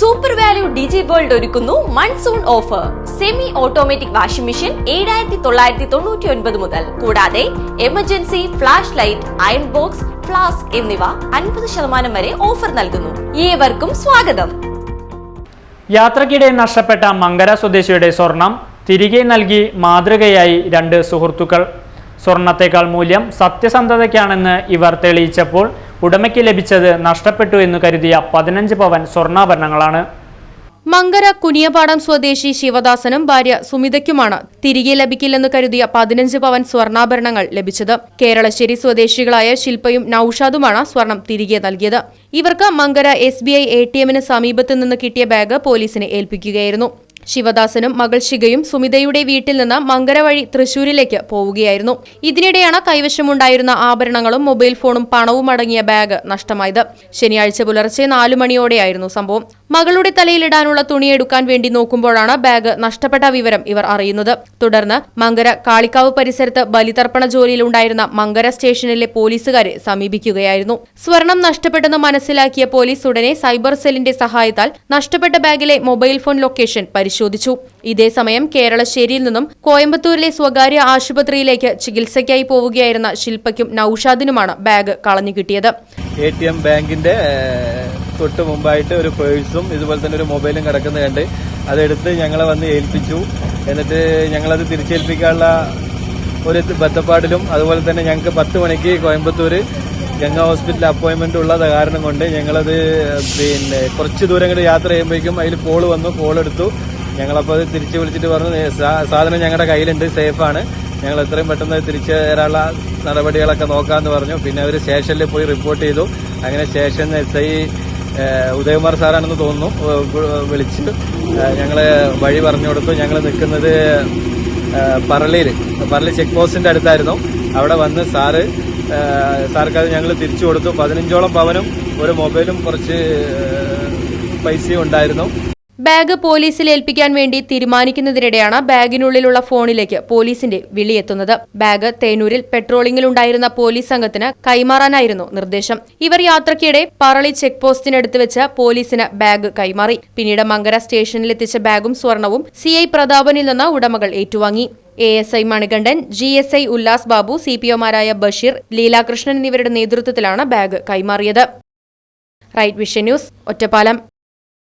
Super value ഡിജി world ഒരുക്കുന്നു monsoon offer semi automatic washing machine ഏഴായിരത്തി തൊള്ളായിരത്തി തൊണ്ണൂറ്റി ഒൻപത് മുതൽ. കൂടാതെ emergency flash light iron box flask എന്നിവ അൻപത് ശതമാനം വരെ ഓഫർ നൽകുന്നു. ഏവർക്കും സ്വാഗതം. യാത്രക്കിടെ നഷ്ടപ്പെട്ട മങ്കര സ്വദേശിയുടെ സ്വർണം തിരികെ നൽകി മാതൃകയായി രണ്ട് സുഹൃത്തുക്കൾ. സ്വർണത്തേക്കാൾ മൂല്യം സത്യസന്ധതയ്ക്കാണെന്ന് ഇവർ തെളിയിച്ചപ്പോൾ ഉടമയ്ക്ക് ലഭിച്ചത് നഷ്ടപ്പെട്ടു എന്ന് കരുതിയ പതിനഞ്ച് പവൻ സ്വർണാഭരണങ്ങളാണ്. മങ്കര കുനിയപാടം സ്വദേശി ശിവദാസനും ഭാര്യ സുമിതയ്ക്കുമാണ് തിരികെ ലഭിക്കില്ലെന്ന് കരുതിയ പതിനഞ്ച് പവൻ സ്വർണാഭരണങ്ങൾ ലഭിച്ചത്. കേരളശ്ശേരി സ്വദേശികളായ ശില്പയും നൌഷാദുമാണ് സ്വർണം തിരികെ നൽകിയത്. ഇവർക്ക് Mankara S B I A T എമ്മിന് സമീപത്തു നിന്ന് കിട്ടിയ ബാഗ് പോലീസിനെ ഏൽപ്പിക്കുകയായിരുന്നു. ശിവദാസനും മകൾ ശിഖയും സുമിതയുടെ വീട്ടിൽ നിന്ന് മങ്കര വഴി തൃശൂരിലേക്ക് പോവുകയായിരുന്നു. ഇതിനിടെയാണ് കൈവശമുണ്ടായിരുന്ന ആഭരണങ്ങളും മൊബൈൽ ഫോണും പണവും അടങ്ങിയ ബാഗ് നഷ്ടമായത്. ശനിയാഴ്ച പുലർച്ചെ നാലു മണിയോടെയായിരുന്നു സംഭവം. മകളുടെ തലയിലിടാനുള്ള തുണി എടുക്കാൻ വേണ്ടി നോക്കുമ്പോഴാണ് ബാഗ് നഷ്ടപ്പെട്ട വിവരം ഇവർ അറിയുന്നത്. തുടർന്ന് മങ്കര കാളിക്കാവ് പരിസരത്ത് ബലിതർപ്പണ ജോലിയിലുണ്ടായിരുന്ന മങ്കര സ്റ്റേഷനിലെ പോലീസുകാരെ സമീപിക്കുകയായിരുന്നു. സ്വർണം നഷ്ടപ്പെട്ടെന്ന് മനസ്സിലാക്കിയ പോലീസ് ഉടനെ സൈബർ സെല്ലിന്റെ സഹായത്താൽ നഷ്ടപ്പെട്ട ബാഗിലെ മൊബൈൽ ഫോൺ ലൊക്കേഷൻ പരിശോധിച്ചു. ഇതേസമയം കേരളശ്ശേരിയിൽ നിന്നും കോയമ്പത്തൂരിലെ സ്വകാര്യ ആശുപത്രിയിലേക്ക് ചികിത്സയ്ക്കായി പോവുകയായിരുന്ന ശില്പയ്ക്കും നൌഷാദിനുമാണ് ബാഗ് കളഞ്ഞു കിട്ടിയത്. എ ടി എം ബാങ്കിന്റെ തൊട്ട് മുമ്പായിട്ട് ഒരു പേഴ്സും ഇതുപോലെ തന്നെ ഒരു മൊബൈലും കിടക്കുന്നത് കണ്ട് അതെടുത്ത് ഞങ്ങളെ വന്ന് ഏൽപ്പിച്ചു. എന്നിട്ട് ഞങ്ങളത് തിരിച്ചേൽപ്പിക്കാനുള്ള ഒരു ബന്ധപ്പാടിലും അതുപോലെ തന്നെ ഞങ്ങൾക്ക് പത്ത് മണിക്ക് കോയമ്പത്തൂർ ഗംഗ ഹോസ്പിറ്റലിൽ അപ്പോയിന്റ്മെന്റ് ഉള്ളത് കാരണം കൊണ്ട് ഞങ്ങളത് പിന്നെ കുറച്ച് ദൂരം യാത്ര ചെയ്യുമ്പോഴേക്കും അതിൽ കോൾ വന്നു കോൾ എടുത്തു ഞങ്ങളപ്പോൾ അത് തിരിച്ച് വിളിച്ചിട്ട് പറഞ്ഞു സാധനം ഞങ്ങളുടെ കയ്യിലുണ്ട് സേഫാണ് ഞങ്ങൾ എത്രയും പെട്ടെന്ന് തിരിച്ചു തരാനുള്ള നടപടികളൊക്കെ നോക്കാമെന്ന് പറഞ്ഞു. പിന്നെ അവർ സ്റ്റേഷനിൽ പോയി റിപ്പോർട്ട് ചെയ്തു. അങ്ങനെ സ്റ്റേഷനിൽ എസ് ഐ ഉദയകുമാർ സാറാണെന്ന് തോന്നുന്നു വിളിച്ചു ഞങ്ങൾ വഴി പറഞ്ഞു കൊടുത്തു. ഞങ്ങൾ നിൽക്കുന്നത് പറളിയിൽ പറളി ചെക്ക് പോസ്റ്റിന്റെ അടുത്തായിരുന്നു. അവിടെ വന്ന് സാറ് സാർക്കത് ഞങ്ങൾ തിരിച്ചു കൊടുത്തു. പതിനഞ്ചോളം പവനും ഒരു മൊബൈലും കുറച്ച് പൈസയും ഉണ്ടായിരുന്നു. ബാഗ് പോലീസിൽ ഏൽപ്പിക്കാൻ വേണ്ടി തീരുമാനിക്കുന്നതിനിടെയാണ് ബാഗിനുള്ളിലുള്ള ഫോണിലേക്ക് പോലീസിന്റെ വിളിയെത്തുന്നത്. ബാഗ് തേനൂരിൽ പെട്രോളിംഗിലുണ്ടായിരുന്ന പോലീസ് സംഘത്തിന് കൈമാറാനായിരുന്നു നിർദ്ദേശം. ഇവർ യാത്രക്കിടെ പറളി ചെക്ക് പോസ്റ്റിനടുത്ത് വെച്ച് പോലീസിന് ബാഗ് കൈമാറി. പിന്നീട് മങ്കര സ്റ്റേഷനിലെത്തിച്ച ബാഗും സ്വർണവും സി ഐ പ്രതാപനിൽ നിന്ന് ഉടമകൾ ഏറ്റുവാങ്ങി. A S I Manikandan G S I Ullas Babu C P ഒമാരായ Basheer Leelakrishnan എന്നിവരുടെ നേതൃത്വത്തിലാണ് ബാഗ് കൈമാറിയത്. Right vision news Ottapalam.